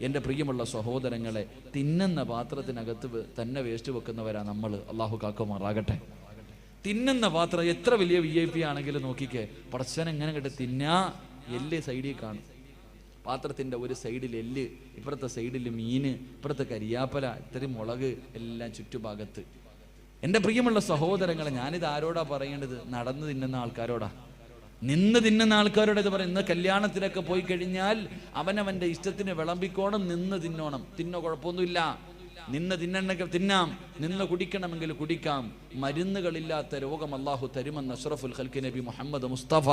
എന്റെ പ്രിയമുള്ള സഹോദരങ്ങളെ തിന്നുന്ന പാത്രത്തിനകത്ത് തന്നെ വേസ്റ്റ് വെക്കുന്നവരാ നമ്മൾ അള്ളാഹു കാക്കുമാറാകട്ടെ. തിന്നുന്ന പാത്രം എത്ര വലിയ വി ഐ പി ആണെങ്കിലും നോക്കിക്കേ പടച്ചവൻ എങ്ങനെ കിട്ടും തിന്നാ എല്ല് സൈഡിൽ കാണും. പാത്രത്തിന്റെ ഒരു സൈഡിൽ എല്ല് ഇപ്പുറത്തെ സൈഡിൽ മീന് ഇപ്പുറത്തെ കരിയാപ്പല ഇത്രയും മുളക് എല്ലാം ചുറ്റുഭാഗത്ത്. എന്റെ പ്രിയമുള്ള സഹോദരങ്ങളെ ഞാനിത് ആരോടാ പറയേണ്ടത്? നടന്ന് തിന്നുന്ന ആൾക്കാരോടാ. നിന്ന് തിന്നുന്ന ആൾക്കാരോട് ഇത് പറയും ഇന്ന് കല്യാണത്തിലൊക്കെ പോയി കഴിഞ്ഞാൽ അവനവന്റെ ഇഷ്ടത്തിന് വിളമ്പിക്കോണം നിന്ന് തിന്നോണം. തിന്നോ കുഴപ്പമൊന്നുമില്ല. നിന്ന് തിന്നണമെങ്കിൽ തിന്നാം നിന്ന് കുടിക്കണമെങ്കിൽ കുടിക്കാം. മരുന്നുകളില്ലാത്ത രോഗം അള്ളാഹു തരുമെന്ന് അഷ്റഫുൽ ഖൽക്ക് നബി മുഹമ്മദ് മുസ്തഫ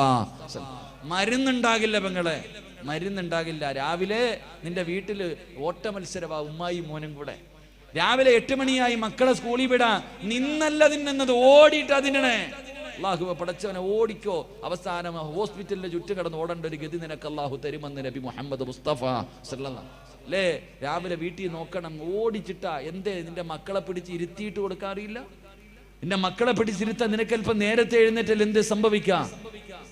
മരുന്നുണ്ടാകില്ല പെങ്ങളെ മരുന്നുണ്ടാകില്ല. രാവിലെ നിന്റെ വീട്ടിൽ ഓട്ട മത്സരവാ ഉമ്മായി മോനും കൂടെ. രാവിലെ എട്ട് മണിയായി മക്കളെ സ്കൂളിൽ വിടാ. നിന്നല്ല തിന്നുന്നത് ഓടിയിട്ടാ തിന്നണേ. അള്ളാഹു പടച്ചവനെ ഓടിക്കോ. അവസാനം ഹോസ്പിറ്റലിന്റെ ചുറ്റും കിടന്ന് ഓടേണ്ട ഒരു ഗതി നിനക്ക് അള്ളാഹു തരുമെന്ന് നബി മുഹമ്മദ് മുസ്തഫ അല്ലേ രാവിലെ വീട്ടിൽ നോക്കണം ഓടിച്ചിട്ടാ എന്തേ നിന്റെ മക്കളെ പിടിച്ച് ഇരുത്തിയിട്ട് കൊടുക്കാറില്ല നിന്റെ മക്കളെ പിടിച്ചിരുത്താൻ നിനക്കല്പം നേരത്തെ എഴുന്നേറ്റാൽ എന്ത് സംഭവിക്കാം?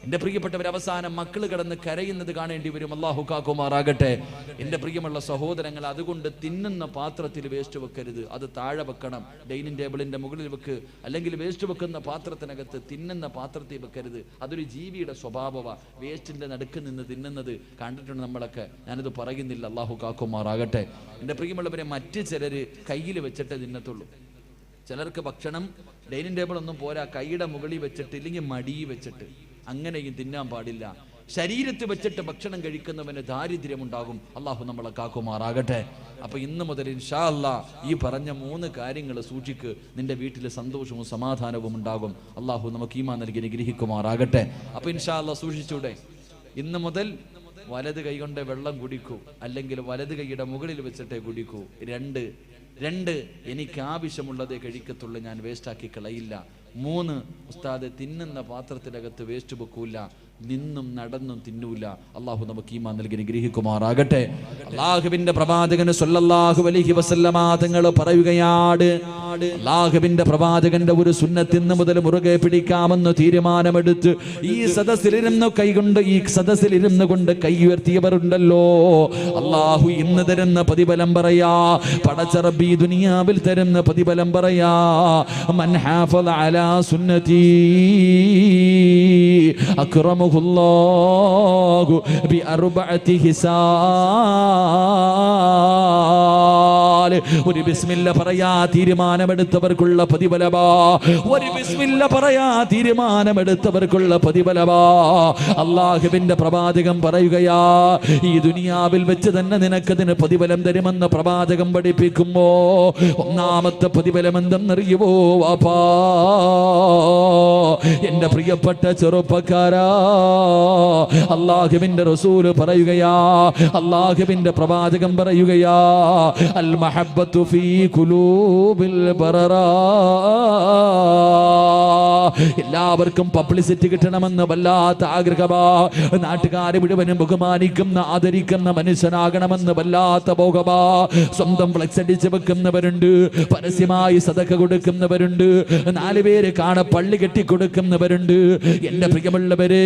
എന്റെ പ്രിയപ്പെട്ടവർ അവസാനം മക്കൾ കിടന്ന് കരയുന്നത് കാണേണ്ടി വരും. അള്ളാഹു കാക്കുമാറാകട്ടെ. എന്റെ പ്രിയമുള്ള സഹോദരങ്ങൾ അതുകൊണ്ട് തിന്നുന്ന പാത്രത്തിൽ വേസ്റ്റ് വെക്കരുത്. അത് താഴെ വെക്കണം. ഡൈനിങ് ടേബിളിന്റെ മുകളിൽ വെക്ക്. അല്ലെങ്കിൽ വേസ്റ്റ് വെക്കുന്ന പാത്രത്തിനകത്ത് തിന്നുന്ന പാത്രത്തിൽ വെക്കരുത്. അതൊരു ജീവിയുടെ സ്വഭാവമാണ് വേസ്റ്റിന്റെ നടുക്ക് നിന്ന് തിന്നുന്നത് കണ്ടിട്ടുണ്ട് നമ്മളൊക്കെ. ഞാനത് പറയുന്നില്ല. അള്ളാഹു കാക്കുമാറാകട്ടെ. എന്റെ പ്രിയമുള്ളവരെ മറ്റ് ചിലര് കയ്യിൽ വെച്ചിട്ട് തിന്നത്തുള്ളൂ. ചിലർക്ക് ഭക്ഷണം ഡൈനിങ് ടേബിൾ ഒന്നും പോരാ. കൈയുടെ മുകളിൽ വെച്ചിട്ട് ഇല്ലെങ്കിൽ മടി വെച്ചിട്ട്. അങ്ങനെയും തിന്നാൻ പാടില്ല. ശരീരത്ത് വെച്ചിട്ട് ഭക്ഷണം കഴിക്കുന്നവന് ദാരിദ്ര്യമുണ്ടാകും. അള്ളാഹു നമ്മളെ കാക്കുമാറാകട്ടെ. അപ്പൊ ഇന്ന് മുതൽ ഇൻഷാ അല്ലാ ഈ പറഞ്ഞ മൂന്ന് കാര്യങ്ങൾ സൂക്ഷിക്ക്. നിന്റെ വീട്ടിൽ സന്തോഷവും സമാധാനവും ഉണ്ടാകും. അള്ളാഹു നമുക്ക് ഈമാ നൽകി അനുഗ്രഹിക്കുമാറാകട്ടെ. അപ്പൊ ഇൻഷാ അല്ലാ സൂക്ഷിച്ചൂടെ. ഇന്ന് മുതൽ വലത് കൈകൊണ്ട് വെള്ളം കുടിക്കൂ. അല്ലെങ്കിൽ വലത് കൈയുടെ മുകളിൽ വെച്ചിട്ടേ കുടിക്കൂ. രണ്ട് രണ്ട് എനിക്ക് ആവശ്യമുള്ളതേ കഴിക്കത്തുള്ളൂ. ഞാൻ വേസ്റ്റാക്കി കളയില്ല. മൂന്ന് ഉസ്താദ് തിന്നുന്ന പാത്രത്തിനകത്ത് വേസ്റ്റ് വെക്കൂല. നിന്നും നടന്നും തിന്നൂല. അള്ളാഹു നമുക്ക് ഈമാ നൽകി ഗ്രഹിക്കുമാറാകട്ടെ അള്ളാഹുവിന്റെ പ്രവാചകന് സല്ലല്ലാഹു അലൈഹി വസല്ലമ തങ്ങൾ പറയുകയാണ് അള്ളാഹുവിന്റെ പ്രവാചകന്റെ ഒരു സുന്നത്തിന്ന് മുതൽ മുറുകെ പിടിക്കാമെന്ന് തീരുമാനമെടുത്ത് ഈ സദസ്സിലിരുന്ന് കൈകൊണ്ട് ഈ സദസ്സിലിരുന്ന് കൊണ്ട് കൈ ഉയർത്തിയവരുണ്ടല്ലോ. അള്ളാഹു ഇന്ന് തരുന്ന പ്രതിഫലം പറയാ പടച്ചറബി ദുനിയാവിൽ തരുന്ന പ്രതിഫലം പറയാ അലാ അക്രമഹുല്ലാഹു ബി അർബഅതി ഒരു ബിസ്മില്ല പറയാ തീരുമാനമെടുത്തവർക്കുള്ള പ്രതിഫലമാ ഒരു ബിസ്മില്ല പറയാ തീരുമാനമെടുത്തവർക്കുള്ള പ്രതിഫലമാ അള്ളാഹുവിന്റെ പ്രവാചകം പറയുകയാ ഈ ദുനിയാവിൽ വെച്ച് തന്നെ നിനക്കതിന് പ്രതിഫലം തരുമെന്ന് പ്രവാചകം പഠിപ്പിക്കുമ്പോ ഒന്നാമത്തെ പ്രതിഫലം എന്തെന്നറിയുമോ വാപ്പാ എന്റെ പ്രിയപ്പെട്ട ചെറുപ്പക്കാരാ അള്ളാഹുവിന്റെ റസൂൽ പറയുകയാ അള്ളാഹുവിന്റെ പ്രവാചകം പറയുകയാ അൽ المحبة في قلوب البررات എല്ലാവർക്കും പബ്ലിസിറ്റി കിട്ടണമെന്ന് വല്ലാത്ത ആഗ്രഹമാ. നാട്ടുകാരെ മുഴുവനും ബഹുമാനിക്കുന്ന ആദരിക്കുന്ന മനുഷ്യനാകണമെന്ന് വല്ലാത്ത ഭോഗമാ സ്വന്തം ഫ്ലക്സ് അടിച്ച് വെക്കുന്നവരുണ്ട് പരസ്യമായി സതക്ക കൊടുക്കുന്നവരുണ്ട് നാല് പേര് കാണ പള്ളി കെട്ടി കൊടുക്കുന്നവരുണ്ട്. എന്റെ പ്രിയമുള്ളവരെ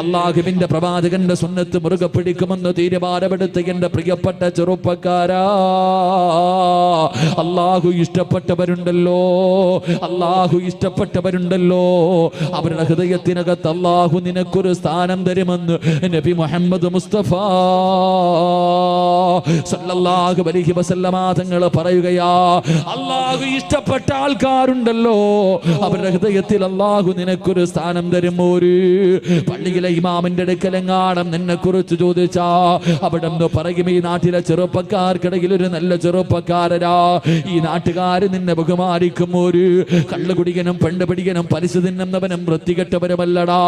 അള്ളാഹുവിന്റെ പ്രവാചകന്റെ സുന്നത്ത് മുറുകെ പിടിക്കുമെന്ന് തീരുമാനമെടുത്ത് എന്റെ പ്രിയപ്പെട്ട ചെറുപ്പക്കാരാ. അള്ളാഹു ഇഷ്ടപ്പെട്ടവരുണ്ടല്ലോ. അള്ളാഹു ഇഷ്ടപ്പെട്ടവരുണ്ടല്ലോ. അവരുടെ ഹൃദയത്തിനകത്ത് അള്ളാഹു നിനക്കൊരു സ്ഥാനം തരുമെന്ന് നബി മുഹമ്മദ് മുസ്തഫ സല്ലല്ലാഹു അലൈഹി തങ്ങൾ പറയുകയാ അള്ളാഹു ഇഷ്ടപ്പെട്ട ആൾക്കാരുണ്ടല്ലോ. അവരുടെ ഹൃദയത്തിൽ അള്ളാഹു നിനക്കൊരു സ്ഥാനം തരും ഒരു പള്ളിയിലെ ഇമാമിന്റെ അടുക്കലെങ്ങാണം നിന്നെ കുറിച്ച് ചോദിച്ചാ അവിടെ നിന്ന് പറയും ഈ നാട്ടിലെ ചെറുപ്പക്കാർക്കിടയിൽ ഒരു നല്ല ചെറുപ്പക്കാരരാ ഈ നാട്ടുകാർ നിന്നെ ബഹുമാനിക്കും ഒരു കള്ളുകുടികനും പെണ്ണുപിടികനും പലിശ തിന്നുന്നവനും വൃത്തികെട്ടവരുമല്ലടാ.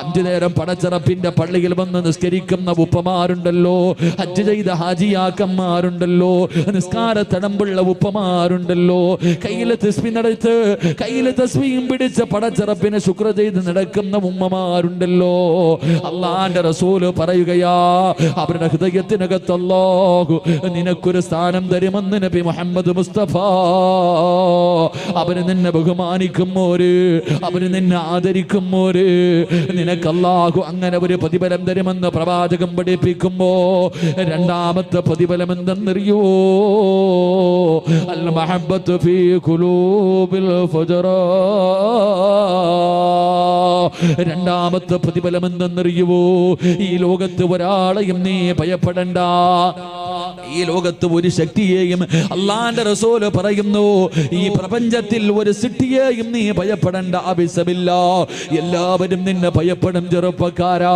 അഞ്ചു നേരം പടച്ചിറപ്പിന്റെ പള്ളിയിൽ വന്ന് നിസ്കരിക്കുന്ന ഉപ്പമാരുണ്ടല്ലോ. ഹജ്ജ് ചെയ്ത ഹാജിയാക്കന്മാരുണ്ടല്ലോ. നിസ്കാര തടമ്പുള്ള ഉപ്പമാരുണ്ടല്ലോ. കയ്യിലെ തസ്മി നടത്ത് കയ്യിലെ തസ്മിയും പിടിച്ച പടച്ചിറപ്പിന് ശുക്ര ചെയ്ത് നടക്കുന്ന ഉമ്മമാരുണ്ടല്ലോ. അള്ളാന്റെ റസൂൽ പറയുകയാ അവരുടെ ഹൃദയത്തിനകത്തല്ലോ നിനക്കൊരു സ്ഥാനം തരുമെന്ന് നബി മുഹമ്മദ് മുസ്തഫ. അവർ നിന്നെ ബഹുമാനിക്കുമോര് അവർ നിന്നെ ആദരിക്കുമോര്? നിനക്ക് അല്ലാഹു അങ്ങനെ ഒരു പ്രതിഫലം തരുമെന്ന് പ്രവാചകം പഠിപ്പിക്കുമ്പോ രണ്ടാമത്തെ പ്രതിഫലം എന്തെന്നറിയോ? അൽ മഹബത്ത് ഫീ രണ്ടാമത്തെ പ്രതിഫലം എന്തെന്നറിയുവോ? ഈ ലോകത്ത് ഒരാളെയും നീ ഭയപ്പെടണ്ട. ഈ ലോകത്ത് ഒരു ശക്തിയെയും അള്ളാന്റെ റസൂൽ പറയുന്നു ഈ പ്രപഞ്ചത്തിൽ ഒരു സിട്ടിയെയും നീ ഭയപ്പെടേണ്ട ആവശ്യമില്ല. എല്ലാവരും നിന്നെ ഭയപ്പെടും ചെറുപ്പക്കാരാ.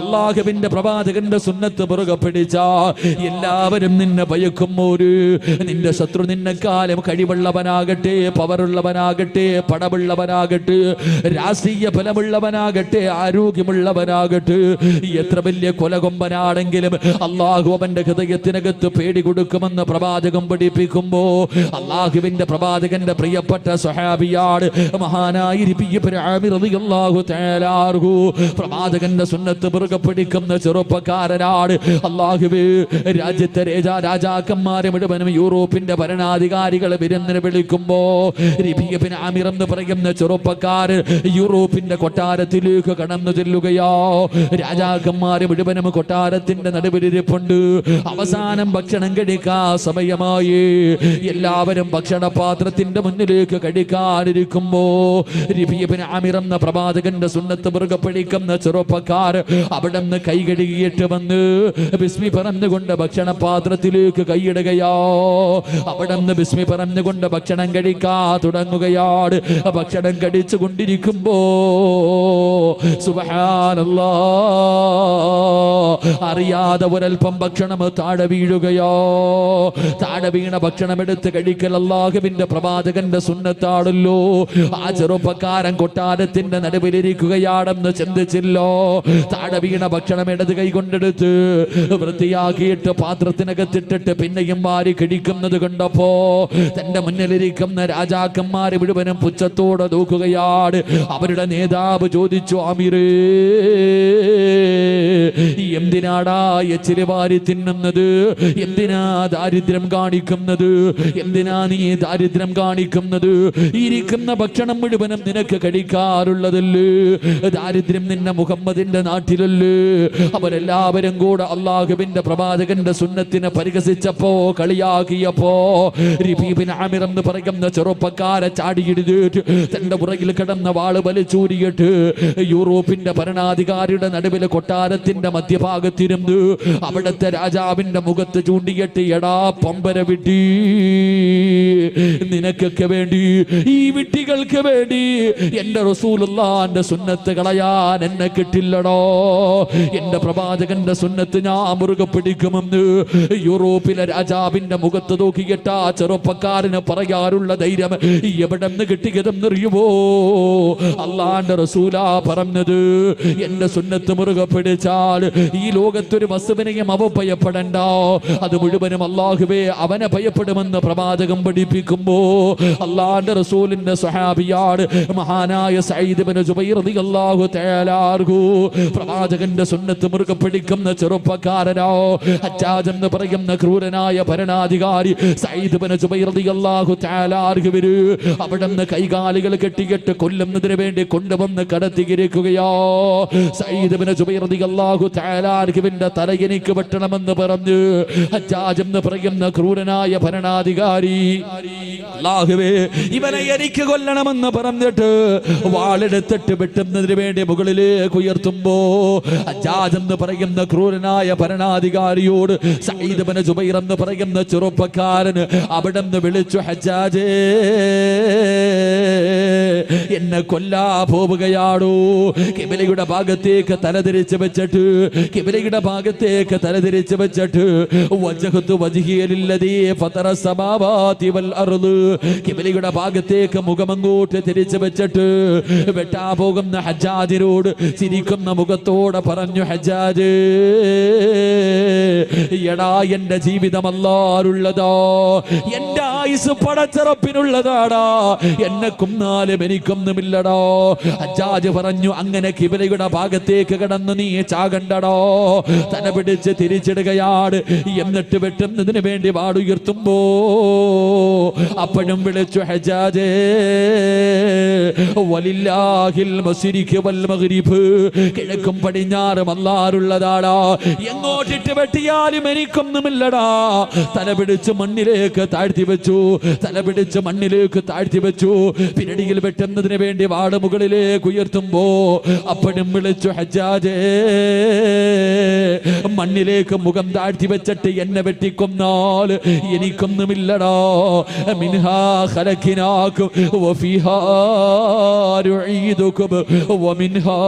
അള്ളാഹുവിന്റെ പ്രവാചകന്റെ സുന്നത്ത് പുറകെ പിടിച്ച എല്ലാവരും നിന്നെ ഭയക്കും ഒരു നിന്റെ ശത്രു നിന്നെക്കാലം കഴിവുള്ളവനാകട്ടെ പവറുള്ളവനാകട്ടെ പടമുള്ളവനാകട്ടെ രാഷ്ട്രീയ ഫലമുള്ളവനാകട്ടെ ആരോഗ്യമുള്ളവനാകട്ടെ. എത്ര വലിയ കൊലകൊമ്പനാണെങ്കിലും അള്ളാഹു അവന്റെ ഹൃദയത്തിനകത്ത് പേടി കൊടുക്കുമെന്ന് പ്രവാചകം പഠിപ്പിക്കുമ്പോ അള്ളാഹുവിന്റെ പ്രവാചകന്റെ പ്രിയപ്പെട്ട സ്വഹാബിയാട് മഹാനായി പ്രവാചകന്റെ സുന്നത്ത് മുറുകെ പിടിക്കുന്ന ചെറുപ്പക്കാരനാണ് അള്ളാഹുവേ. രാജ്യത്തെ രാജാ രാജാക്കന്മാരെ മുഴുവനും യൂറോപ്പിന്റെ ഭരണാധികാരികളെ വിരുന്നിന് വിളിക്കുമ്പോ രബിയബിൻ എന്ന് പറയുന്ന ചെറുപ്പക്കാര് യൂറോപ്പിന്റെ കൊട്ടാരത്തിലേക്ക് കടന്നു ചെല്ലുകയോ. രാജാക്കന്മാര് മുഴുവനും കൊട്ടാരത്തിന്റെ നടുവിലിരിപ്പുണ്ട്. അവസാനം ഭക്ഷണം കഴിക്കാ സമയമായി. എല്ലാവരും ഭക്ഷണ പാത്രത്തിന്റെ മുന്നിലേക്ക് കഴിക്കാനിരിക്കുമ്പോ രബിയബിൻ ആമിർ എന്ന പ്രവാചകന്റെ സുന്നത്ത് മൃഗ പിടിക്കുന്ന ചെറുപ്പക്കാർ അവിടെ നിന്ന് കൈ കഴുകിയിട്ട് വന്ന് ബിസ്മി പറഞ്ഞുകൊണ്ട് ഭക്ഷണ പാത്രത്തിലേക്ക് കൈയിടുകയോ. അവിടെ നിന്ന് ബിസ്മി പറഞ്ഞുകൊണ്ട് ഭക്ഷണം കഴിക്കാ തുടങ്ങുകയാണ്. ഭക്ഷണം കഴിച്ചു കൊണ്ടിരിക്കുമ്പോ സുബഹാനല്ലാ അറിയാതെ ഒരൽപ്പം ഭക്ഷണം താഴെ വീഴുകയോ താഴെ വീണ ഭക്ഷണം എടുത്ത് കഴിക്കൽ അള്ളാഹുവിന്റെ പ്രവാചകന്റെ സുന്നത്താണല്ലോ. ആ ചെറുപ്പക്കാരൻ കൊട്ടാരത്തിന്റെ നടുവിലിരിക്കുകയാണെന്ന് ചിന്തിച്ചില്ലോ. താഴെ വീണ ഭക്ഷണം ഇടത് കൈ കൊണ്ടെടുത്ത് വൃത്തിയാക്കിയിട്ട് പാത്രത്തിനകത്തിട്ടിട്ട് പിന്നെയും വാരി കഴിക്കുന്നത് കണ്ടപ്പോ തന്റെ മുന്നിലിരിക്കുന്ന രാജാക്കന്മാർ മുഴുവനും പുച്ഛത്തോടെ നോക്കുകയാണ്. അവരുടെ നേതാവ് ചോദിച്ചു അമീറേ എന്തിനാടാ എച്ചിരി വാരി തിന്നുന്നത്? എന്തിനാ ദാരിദ്ര്യം കാണിക്കുന്നത്? എന്തിനാ നീ ദാരിദ്ര്യം കാണിക്കുന്നത്? ഇരിക്കുന്ന ഭക്ഷണം മുഴുവനും നിനക്ക് കഴിക്കാറുള്ളതല്ലേ? ദാരിദ്ര്യം നിന്നെ മുഹമ്മദിന്റെ നാട്ടിലല്ലേ? അവരെല്ലാവരും കൂടെ അള്ളാഹുവിന്റെ പ്രവാചകന്റെ സുന്നത്തിനെ പരിഹസിച്ചപ്പോ കളിയാക്കിയപ്പോ ആമിർ എന്ന് പറയുന്ന ചെറുപ്പക്കാരെ ചാടിയിടുത്തിട്ട് തന്റെ പുറകിൽ കിടന്ന വാൾ വലിച്ചൂരിയിട്ട് യൂറോപ്പിന്റെ ഭരണാധികാരിയുടെ നടുവിലെ കൊട്ടാരത്തിന്റെ മധ്യഭാഗത്തിരുന്ന് അവിടുത്തെ രാജാവിന്റെ മുഖത്ത് ചൂണ്ടിയിട്ട് എടാ പമ്പര വിട്ടി നിനക്കൊക്കെ വേണ്ടി ഈ വിട്ടികൾക്ക് വേണ്ടി എന്റെ റസൂലുള്ളാന്റെ സുന്നത്ത് കളയാൻ എന്നെ കിട്ടില്ലടോ. എന്റെ പ്രവാചകന്റെ സുന്നത്ത് ഞാൻ മുറുകെ പിടിക്കുമെന്ന് യൂറോപ്പിലെ രാജാവിന്റെ മുഖത്ത് നോക്കിയിട്ട് ആ ചെറുപ്പക്കാരന് പറയാറുള്ള ധൈര്യം എവിടെ നിന്ന് കിട്ടിയതെന്നറിയുമോ അള്ളാന്റെ റസൂലാ പറഞ്ഞത് എന്റെ സുന്നത്ത് മുറുകെ പിടിച്ചാൽ ഈ ലോകത്തൊരു വസ്തുവിനെയും അവ ഭയപ്പെടണ്ട. അത് മുഴുവനും അള്ളാഹുവേ അവനെ ഭയപ്പെടുമെന്ന് പ്രവാചകം പഠിപ്പിക്കുമ്പോ അള്ളാന്റെ റസൂലിന്റെ സഹാബിയാണ് മഹാനായ അൻഹു. പ്രവാചകന്റെ സുന്നത്ത് മുറുകെ പിടിക്കുന്ന ചെറുപ്പക്കാരനോ അച്ചാജെന്ന് പറയുന്ന ക്രൂരനായ ഭരണാധികാരി റളിയല്ലാഹു തആല അൻഹുവിന് അവിടെ നിന്ന് കൈകാലുകൾ കെട്ടിക്കെട്ട് കൊല്ലുന്നതിന് വേണ്ടി കൊണ്ടുവന്ന് കടത്തിയിരിക്കുകയോ സയ്യിദ് ഇബ്നു ജുബൈർ റളിയല്ലാഹു തആല അൻഹുവിന്റെ തല എനിക്ക് വെട്ടണമെന്ന് പറഞ്ഞു ഹജ്ജാജ് എന്ന് പറയുന്ന ക്രൂരനായ ഭരണാധികാരി. അല്ലാഹുവേ ഇവനെ എനിക്ക് കൊല്ലണമെന്ന് പറഞ്ഞിട്ട് വാളെടുത്തിട്ട് വെട്ടുന്നതിന് വേണ്ടി മുകളിലേക്ക് ഉയർത്തുമ്പോ ഹജ്ജാജ് എന്ന് പറയുന്ന ക്രൂരനായ ഭരണാധികാരിയോട് സയ്യിദ് ഇബ്നു ജുബൈർ എന്ന് പറയുന്ന ചെറുപ്പക്കാരൻ അവിടെ നിന്ന് വിളിച്ചു ഹജ്ജാജേ എന്നെ കൊല്ലാ പോവുകയാണോ കിബിലയുടെ ഭാഗത്തേക്ക് തലതിരിച്ച് വെച്ചിട്ട് കിബിലയുടെ ഭാഗത്തേക്ക് തലതിരിച്ച് വെച്ചിട്ട് കിബിലയുടെ ഭാഗത്തേക്ക് മുഖമങ്ങോട്ട് തിരിച്ചു വെച്ചിട്ട് വെട്ടാ പോകുന്ന ഹജാജിനോട് ചിരിക്കുന്ന മുഖത്തോടെ പറഞ്ഞു ഹജാജ് എടാ എന്റെ ജീവിതം അല്ലാറുള്ളതോ എന്റെ ആയുസ് പടച്ചിറപ്പിനുള്ളതാടാ. എന്നെ കുന്നാലും എനിക്കൊന്നുമില്ലടോ. ഹജാജ് പറഞ്ഞു അങ്ങനെ കിബിലയുടെ ഭാഗത്തേക്ക് കിടന്ന് നീ ചാകണ്ടടോ. തന്നെ പിടിച്ച് തിരിച്ചിടുകയാണ്. എന്നിട്ട് വെട്ടുന്നതിന് വേണ്ടി വാടുയർത്തുമ്പോ അപ്പഴും വിളിച്ചു ഹജാജേ വലില്ലാഹിൽ വൽ മഗ്രിബ് കിഴക്കും പടിഞ്ഞാറും അല്ലാറുള്ളതാടാ എങ്ങോട്ടിട്ട് വെട്ടിയാലും എനിക്കൊന്നുമില്ലടാ. തല പിടിച്ച് മണ്ണിലേക്ക് താഴ്ത്തി വെച്ചു തല പിടിച്ച് മണ്ണിലേക്ക് താഴ്ത്തി വെച്ചു. പിന്നടിയിൽ വെട്ടുന്നതിന് വേണ്ടി വാട് മുകളിലേക്ക് ഉയർത്തുമ്പോ അപ്പോഴും വിളിച്ചു ഹജാജേ മണ്ണിലേക്ക് മുഖം താഴ്ത്തി വെച്ചിട്ട് എന്നെ വെട്ടിക്കൊന്നാൽ എനിക്കൊന്നുമില്ലടാ മിൻഹാ ഖലഖിനാകും വഫീഹാ നുഈദുകും വമിൻഹാ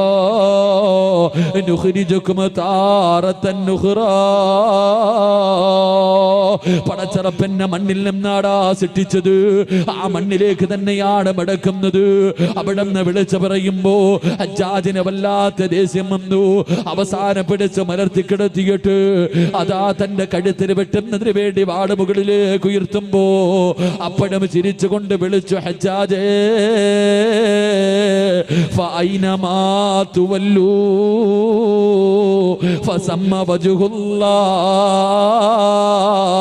നുഖ്രിജുകും താറത്തൻ നുഖ്റാ പടച്ചറപ്പെന്നെ മണ്ണിൽ നിന്നാടാ സൃഷ്ടിച്ചത്. ആ മണ്ണിലേക്ക് തന്നെയാണ് മടക്കുന്നത്. അവിടെ നിന്ന് വിളിച്ചു പറയുമ്പോ അജാജിനെ വല്ലാത്ത ദേഷ്യം വന്നു. അവസാനം പിടിച്ച് മലർത്തി കിടത്തിയിട്ട് അതാ തന്റെ കഴുത്തിന് വെട്ടുന്നതിന് വേണ്ടി വാട് മുകളിലേക്ക് ഉയർത്തുമ്പോ അപ്പഴം ചിരിച്ചുകൊണ്ട് വിളിച്ചു തുവല്ലൂ ഫസമ്മ വജുഹുല്ലാ.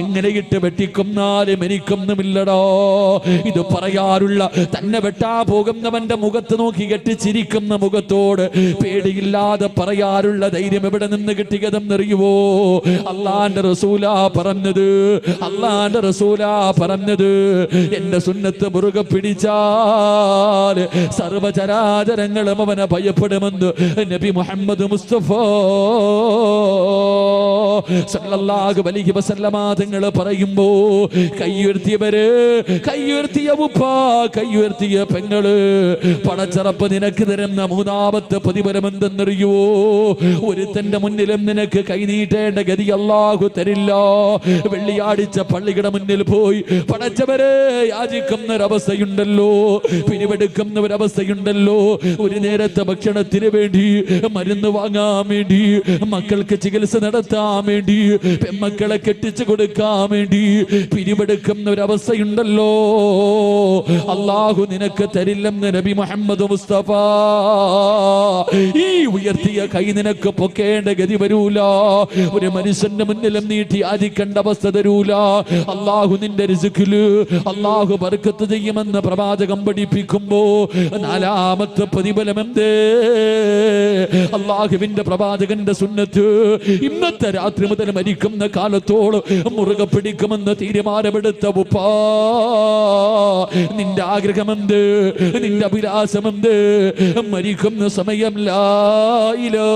എങ്ങനെ ഇട്ട് വെട്ടിക്കൊന്നാലും എനിക്കൊന്നുമില്ലടോ. ഇത് പറയാറുള്ള തന്നെ വെട്ടാ പോകുന്നവന്റെ മുഖത്ത് നോക്കി കെട്ടിച്ചിരിക്കുന്ന മുഖത്തോട് പേടിയില്ലാതെ പറയാറുള്ള ധൈര്യം എവിടെ നിന്ന് കിട്ടിയതെന്നറിയുവോ അള്ളാന്റെ റസൂല പറഞ്ഞത് അള്ളാന്റെ റസൂല പറഞ്ഞത് എന്റെ സുന്നത്ത് മുറുകെ പിടിച്ചാൽ സർവചരാചരങ്ങളും അവനെ ഭയപ്പെടുമെന്ന് നബി മുഹമ്മദ് മുസ്തഫ സല്ലല്ലാഹു അലൈഹി വസല്ലമ തങ്ങൾ പറയുമ്പോ കൈയുയർത്തിയവര് കൈയുയർത്തിയ ഉപ്പ കൈയുയർത്തിയ പെങ്ങൾ. പണച്ചറപ്പ് നിനക്ക് തരുന്ന മൂന്നാമത്തെ പ്രതിഫലം ഒരു ഒരുത്തന്റെ മുന്നിലും നിനക്ക് കൈനീട്ടേണ്ട ഗതി അല്ലാഹു തരില്ല. വെള്ളിയാഴ്ച പള്ളിയുടെ മുന്നിൽ പോയി പടച്ചവരെ യാചിക്കുന്ന ഒരവസ്ഥയുണ്ടല്ലോ പിരിവെടുക്കുന്ന ഒരവസ്ഥയുണ്ടല്ലോ ഒരു നേരത്തെ ഭക്ഷണത്തിന് വേണ്ടി മരുന്ന് വാങ്ങാൻ വേണ്ടി മക്കൾക്ക് ചികിത്സ നടത്താൻ വേണ്ടി പെമ്മക്കളെ കെട്ടിച്ചു കൊടുക്കാൻ വേണ്ടി പിരിവെടുക്കുന്ന ഒരവസ്ഥയുണ്ടല്ലോ. അള്ളാഹു നിനക്ക് തരില്ലെന്ന് നബി മുഹമ്മദ് മുസ്തഫ. ഈ ഉയർത്തിയ കൈ നിനക്ക് പൊക്കേണ്ട ഗതി വരൂല. ഒരു മനുഷ്യന്റെ മുന്നിലും നീട്ടി ആദിക്കേണ്ട അവസ്ഥ തരൂല. അള്ളാഹു നിന്റെ രുചിക്കിൽ അള്ളാഹു ബർക്കത്ത് ചെയ്യുമെന്ന് പ്രവാചകം പഠിപ്പിക്കുമ്പോ നാലാമത്തെ പ്രതിഫലം എന്തേ? അള്ളാഹുവിന്റെ പ്രവാചകന്റെ സുന്നത്ത് ഇന്നത്തെ രാത്രി മുതൽ മരിക്കുന്ന കാലത്തോളം മുറുകെ പിടിക്കുമെന്ന് തീരുമാനമെടുത്ത ഉപ്പാ നിന്റെ ആഗ്രഹമെന്ത്? നിന്റെ അഭിലാഷമെന്ത്? മരിക്കുന്ന സമയം ലായിലോ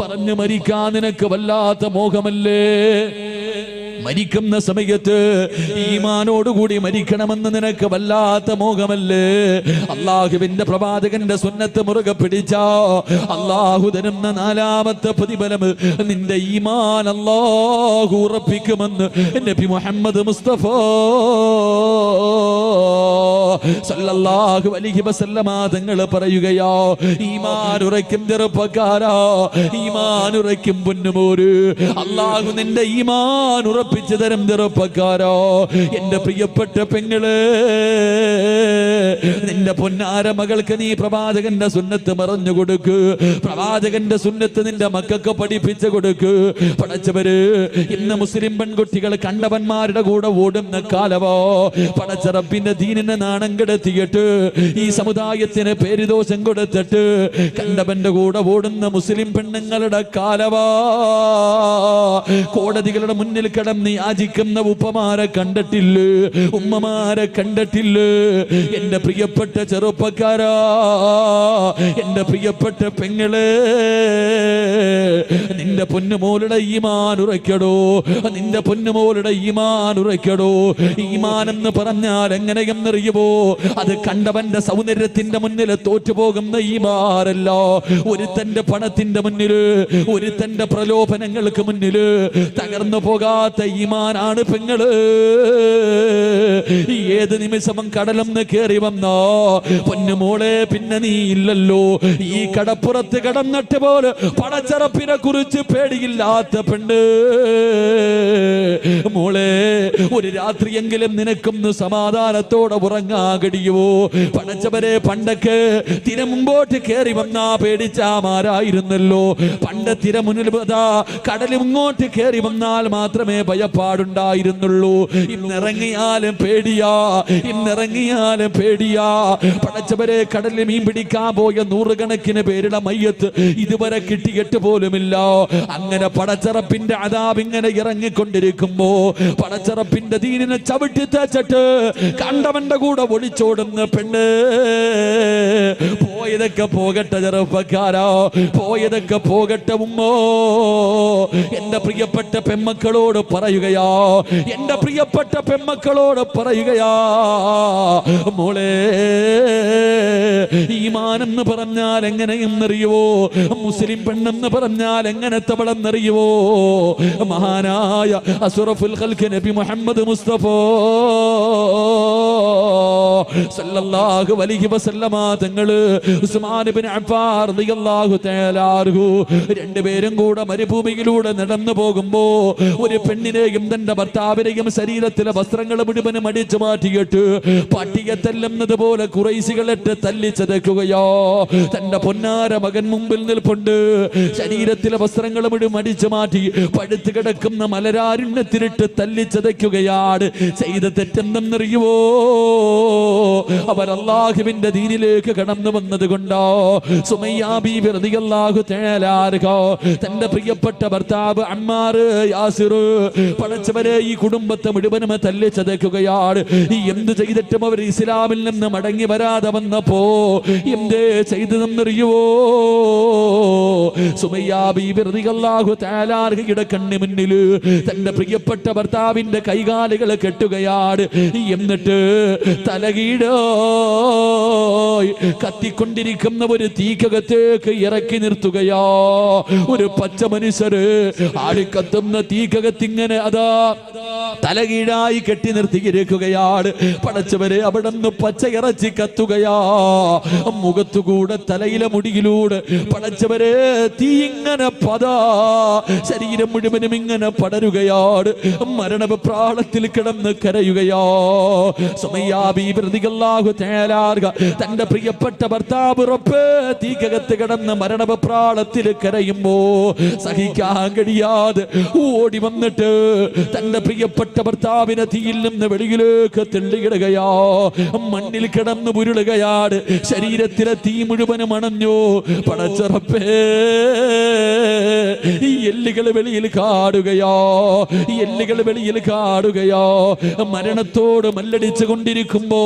പറഞ്ഞു മരിക്കാൻ നിനക്ക് വല്ലാത്ത മോഹമല്ലേ? മരിക്കുന്ന സമയത്ത് ഈമാനോടുകൂടി മരിക്കണമെന്ന് നിനക്ക് വല്ലാത്ത മോഹമല്ലേ? അള്ളാഹുവിന്റെ പ്രവാചകന്റെ സുന്നത്ത് മുറുകെ പിടിച്ചോ അള്ളാഹു തരുന്ന നാലാമത്തെ പ്രതിഫലം നിന്റെ ഈമാൻ അള്ളാഹു ഉറപ്പിക്കുമെന്ന് നബി മുഹമ്മദ് മുസ്തഫ സല്ലല്ലാഹു അലൈഹി വസല്ലമ തങ്ങൾ പറയുകയോ ഈമാൻ ഉറയ്ക്കും ചെറുപ്പക്കാരാ ഈമാൻ ഉറയ്ക്കും പൊന്നുമോര്. അള്ളാഹു നിന്റെ ഈമാൻ ഉറപ്പിച്ചു തരും ചെറുപ്പക്കാരോ. എന്റെ പ്രിയപ്പെട്ട പെങ്ങൾ നിന്റെ പൊന്നാര മകൾക്ക് നീ പ്രവാചകന്റെ സുന്നത്ത് മറഞ്ഞു കൊടുക്ക്. പ്രവാചകന്റെ സുന്നത്ത് നിന്റെ മക്കൾക്ക് പഠിപ്പിച്ചു കൊടുക്ക്. പടച്ചവര് ഇന്ന് മുസ്ലിം പെൺകുട്ടികൾ കണ്ടവന്മാരുടെ കൂടെ ഓടുന്ന കാലവോ പടച്ചറപ്പിന്റെ ദീനിനെ നാണം കെടുത്തിയിട്ട് ഈ സമുദായത്തിന് പേരുദോഷം കൊടുത്തിട്ട് കണ്ടവന്റെ കൂടെ ഓടുന്ന മുസ്ലിം പെണ്ണുങ്ങളുടെ കാലവോ കോടതികളുടെ മുന്നിൽ കിടന്ന് യാചിക്കുന്ന ഉപ്പമാരെ കണ്ടിട്ടില്ല? ഉമ്മമാരെ കണ്ടിട്ടില്ല? എന്റെ പ്രിയപ്പെട്ട ചെറുപ്പക്കാരാ എന്റെ പ്രിയപ്പെട്ട പെങ്ങൾ നിന്റെ പൊന്നുമോളുടെ ഈമാൻ ഉറയ്ക്കടോ നിന്റെ പൊന്നുമോളുടെ ഈമാൻ ഉറയ്ക്കടോ. ഈമാൻ എന്ന് പറഞ്ഞാൽ എങ്ങനെയെന്നറിയുമോ? അത് കണ്ടവന്റെ സൗന്ദര്യത്തിന്റെ മുന്നിൽ തോറ്റുപോകുന്ന ഈ മാറല്ല ഒരുത്തന്റെ പണത്തിന്റെ മുന്നിൽ ഒരുത്തന്റെ പ്രലോഭനങ്ങൾക്ക് മുന്നിൽ തകർന്നു പോകാത്ത ഈമാനാണ് പെങ്ങൾ. ഏത് നിമിഷവും കടലം കയറി വന്നോ പൊന്നുമോളെ പിന്നെ നീ ഇല്ലല്ലോ. ഈ കടപ്പുറത്ത് കടന്നിട്ട് പോലെ പടച്ചറപ്പിനെ കുറിച്ച് പേടിയില്ലാത്ത പെണ്ണ്. മോളെ ഒരു രാത്രിയെങ്കിലും നിനക്കും സമാധാനത്തോടെ ഉറങ്ങാൻ കഴിയുമോ പടച്ചവരെ പണ്ടൊക്കെ തിര മുമ്പോട്ട് കയറി വന്നാ പേടിച്ചാമാരായിരുന്നല്ലോ. പണ്ട് തിര മുന്നിൽ കടൽ മുങ്ങോട്ട് കയറി വന്നാൽ മാത്രമേ ഭയപ്പാടുണ്ടായിരുന്നുള്ളൂ. ഇന്നിറങ്ങിയാലും പേടിയാ ഇന്നിറങ്ങിയാലും പേടിയാ പടച്ചവരെ കടലിൽ മീൻ പിടിക്കാൻ പോയ നൂറുകണക്കിന് പേരുടെ മയ്യത്ത് ഇതുവരെ കിട്ടിയിട്ട് പോലുമില്ല. അങ്ങനെ പടച്ചറപ്പിന്റെ അതാബ് ഇങ്ങനെ ഇറങ്ങിക്കൊണ്ടിരിക്കുമ്പോ പടച്ചറപ്പിന്റെ ദീനിനെ ചവിട്ടി തേച്ചിട്ട് കണ്ടവന്റെ കൂടെ ഒളിച്ചോടുന്ന പെണ്ണ്. പോയതൊക്കെ പോകട്ടെ ചെറുപ്പക്കാരോ. പോയതൊക്കെ പോകട്ടെ ഉമ്മോ. എന്റെ പ്രിയപ്പെട്ട പെമ്മക്കളോട് പറയുകയാ. എന്റെ പ്രിയപ്പെട്ട പെമ്മക്കളോട് പറയുകയാ. മോളെ ഈമാനെന്ന് പറഞ്ഞാൽ എങ്ങനെയെന്നറിയുവോ? മുസ്ലിം പെണ്ണെന്ന് പറഞ്ഞാൽ എങ്ങനത്തവളെന്നറിയുവോ മഹാനായ അസുറഫുൽ നബി മുഹമ്മദ് മുസ്തഫ സല്ലല്ലാഹു അലൈഹി വസല്ലമ ഉസ്മാൻ ഇബ്നു റളിയല്ലാഹു രണ്ടുപേരും കൂടെ മരുഭൂമിയിലൂടെ നടന്നു പോകുമ്പോ ഒരു പെണ്ണിനെയും തന്റെ ഭർത്താവിനെയും ശരീരത്തിലെ വസ്ത്രങ്ങൾ മുഴുവനും അടിച്ചു മാറ്റിയിട്ട് പട്ടിയെ തല്ലുന്നത് പോലെ കുറൈശികളെട്ട് തല്ലി ചതക്കുകയോ തന്റെ പൊന്നാര മകൻ മുമ്പിൽ നിൽപ്പുണ്ട്. ശരീരത്തിലെ വസ്ത്രങ്ങൾ മുഴുവൻ അടിച്ചു മാറ്റി പഴുത്തു കിടക്കുന്ന മലരാരുണ്യത്തിലിട്ട് തല്ലിച്ചതയ്ക്കുകയാണ്. ചെയ്ത തെറ്റെന്തെന്നറിയുവോ? അവർ അള്ളാഹുവിന്റെ ദീനിലേക്ക് കടന്നു വന്നത് കൊണ്ടോ സുമയ്യാബിഹു തേലാർഹോ തന്റെ പ്രിയപ്പെട്ട ഭർത്താവ് അമ്മാർ യാസിർ പടച്ചവരെ ഈ കുടുംബത്തെ മുഴുവനും തല്ലിച്ചതയ്ക്കുകയാണ്. ഈ എന്ത് ചെയ്തിട്ടും അവർ ഇസ്ലാമിൽ നിന്ന് മടങ്ങി വരാതെ വന്നപ്പോ എന്തേ ചെയ്തതെന്നറിയുവോ സുമയ്യാബിഹു തേലാർഹയുടെ കണ്ണി മുന്നിൽ തന്റെ പ്രിയപ്പെട്ട ഭർത്താവിന്റെ കൈകാലുകളെ കെട്ടുകയാണ്. എന്നിട്ട് തലകീടോ കത്തിക്കൊണ്ടിരിക്കുന്ന ഒരു തീക്കകത്തേക്ക് ഇറക്കി നിർത്തുകയോ. ഒരു പച്ച മനുഷ്യര് ആളിക്കത്തുന്ന തീക്കകത്തിങ്ങനെ അതാ തലകീഴായി കെട്ടി നിർത്തിയിരിക്കുകയാണ് പടച്ചവരെ അവിടെ നിന്ന് പച്ച ഇറച്ചി കത്തുകയാ. മുഖത്തുകൂടെ തലയിലെ മുടിയിലൂടെ പടച്ചവരെ തീ ഇങ്ങനെ പതാ. ശരീരം മുഴുവനും ഇങ്ങനെ പടരുകയാണ് മരണപ്രാളത്തിൽ കിടന്ന് കരയുകയോ. സുമയ്യാബിഹു തേലാർക തന്റെ പ്രിയപ്പെട്ട ഭർത്താവ് ഉറപ്പ് തീകകത്ത് കിടന്ന് മരണപ്രാളത്തിൽ കരയുമ്പോ സഹിക്കാൻ കഴിയാതെ ഓടി വന്നിട്ട് തന്റെ പ്രിയപ്പെട്ട ഭർത്താവിനെ തീയിൽ നിന്ന് വെളിയിലേക്ക് തെള്ളിയിടുകയോ. മണ്ണിൽ കിടന്ന് പുരുളുകയാട് ശരീരത്തിലെ തീ മുഴുവനും അണഞ്ഞു. പടച്ചറപ്പേ ഈ എല്ലുകൾ വെളിയിൽ കാടുകയോ. ഈ എല്ലുകൾ വെളിയിൽ കാടുകയോ. മരണത്തോട് മല്ലടിച്ചു കൊണ്ടിരിക്കുമ്പോ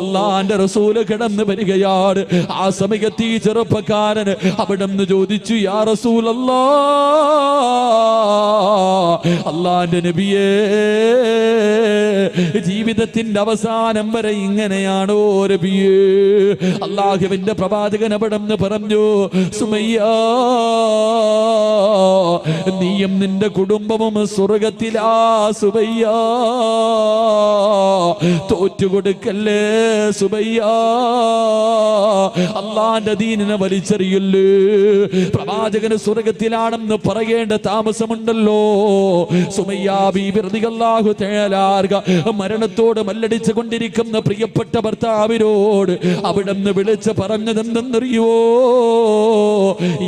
അള്ളാന്റെ റസൂൽ കിടന്ന് വരികയാണ് ആ സമയത്ത് ഈ ചെറുപ്പക്കാരൻ അവിടെ നിന്ന് ചോദിച്ചു യാ റസൂൽ അള്ളാന്റെ നബിയേ ജീവിതത്തിന്റെ അവസാനം വരെ ഇങ്ങനെയാണോ നബിയേ അള്ളാഹുവിന്റെ പ്രവാചകൻ അവിടെ നിന്ന് പറഞ്ഞു സുമയ്യ നീയും നിന്റെ കുടുംബവും സ്വർഗത്തിലാ സുബയ്യ തോറ്റുകൊടുക്കല്ലേ സുബയ്യ അള്ളാന്റെ ദീനിനെ വലിച്ചെറിയല്ലേ? പ്രവാചകന് സ്വർഗത്തിലാണെന്ന് പറയേണ്ട താമസമുണ്ടല്ലോ. സുമയ്യാബിഹു തേലാർഗ മരണത്തോട് മല്ലടിച്ചു കൊണ്ടിരിക്കുന്ന പ്രിയപ്പെട്ട ഭർത്താവിനോട് അവിടെ നിന്ന് വിളിച്ച് പറഞ്ഞതെന്തെന്നറിയോ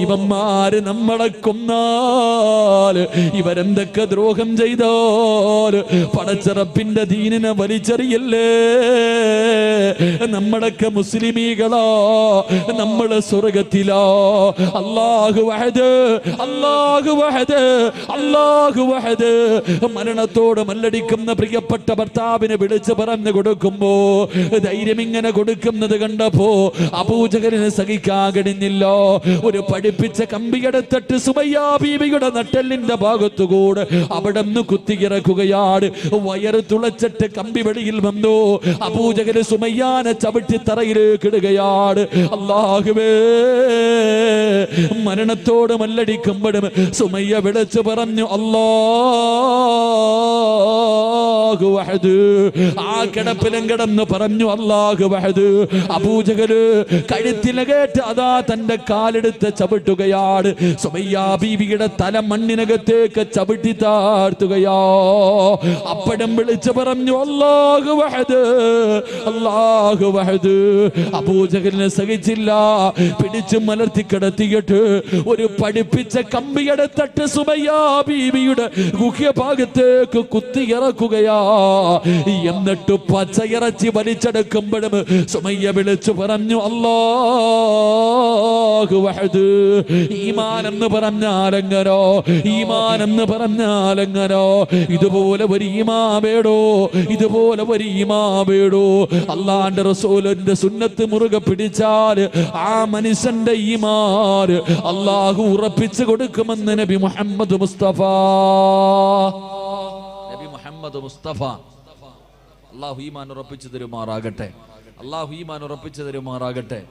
ഇവന്മാര് നമ്മളെ കൊന്നാൽ ഇവരെന്തൊക്കെ ദ്രോഹം ചെയ്താൽ പടച്ചിറപ്പിന്റെ ദീനിനെ വലിച്ചെറിയല്ലേ? നമ്മളൊക്കെ മുസ്ലിമീകളോ നമ്മൾ സ്വർഗത്തിലോ. അല്ലാഹു വഹദ് അല്ലാഹു വഹദ് അല്ലാഹു വഹദ്. മരണത്തോട് മല്ലടിക്കുന്ന പ്രിയപ്പെട്ട ഭർത്താവിനെ വിളിച്ച് പറഞ്ഞു കൊടുക്കുമ്പോ ധൈര്യം ഇങ്ങനെ കൊടുക്കുന്നത് കണ്ടപ്പോ അപൂജകരന് സഹിക്കാൻ കഴിഞ്ഞില്ലോ ഒരു പഠിപ്പിച്ച കമ്പിയെടുത്തിട്ട് സുബയ്യാ ബീവിയുടെ നട്ടെല്ലിന്റെ ഭാഗത്തുകൂടെ അവിടെ നിന്ന് കുത്തിയിറക്കുകയാണ് വയറ് തുളച്ചിട്ട് കമ്പി വെളിയിൽ വന്നു. അപൂജകര് സുമയ്യാനെ ചവിട്ടി തറയിലേക്ക് ഇടുകയാണ് അള്ളാഹുവേ മരണത്തോട് മല്ലടിക്കുമ്പോഴും സുമയ്യ വിളിച്ചു പറഞ്ഞു വഹദ് ആ കിടപ്പിലും കിടന്ന് പറഞ്ഞു അല്ലാഹു വഹദ്. അബൂജഹൽ കഴുത്തിലെ കേട്ട് അതാ തന്റെ കാലെടുത്ത് ചവിട്ടുകയാണ്. സുമയ്യാ ബീവിയുടെ തല മണ്ണിനകത്തേക്ക് ചവിട്ടി താഴ്ത്തുകയാ. അപ്പടം വിളിച്ചു പറഞ്ഞു അല്ലാഹു വഹദ്. അല്ലാഹു വഹദ്. അബൂജഹലിനെ സഹിച്ചില്ല. പിടിച്ചു മലർത്തി കിടത്തിയിട്ട് ഒരു പഠിപ്പിച്ച കമ്പിയെടുത്തിട്ട് സുമയ്യാ ബീവിയുടെ ഗുഹ്യഭാഗത്തേക്ക് കുത്തിയിറക്കുകയാ. എന്നിട്ട് പച്ചയിറച്ചി വലിച്ചെടുക്കുമ്പോഴും സുമയ്യ വിളിച്ചു പറഞ്ഞു അല്ലാഹു ഈമാനെന്ന് പറഞ്ഞാലെങ്ങനോ ഈമാൻ എന്ന് പറഞ്ഞാലെങ്ങനോ ഇതുപോലെ ഒരു ഈമാ വേടോ ഇതുപോലെ ഒരു ഈമാ വേടോ അള്ളാന്റെ റസൂലിന്റെ സുന്നത്ത് മുറുകെ പിടിച്ചാൽ ആ മനുഷ്യന്റെ ഈമാൻ അള്ളാഹു ഉറപ്പിച്ചു കൊടുക്കുമെന്ന് നബി മുഹമ്മദ് മുസ്തഫ. നബി മുഹമ്മദ് മുസ്തഫ അള്ളാഹു ഈമാൻ ഉറപ്പിച്ചു തരുമാറാകട്ടെ. അള്ളാഹു ഈമാൻ ഉറപ്പിച്ചു തരുമാറാകട്ടെ.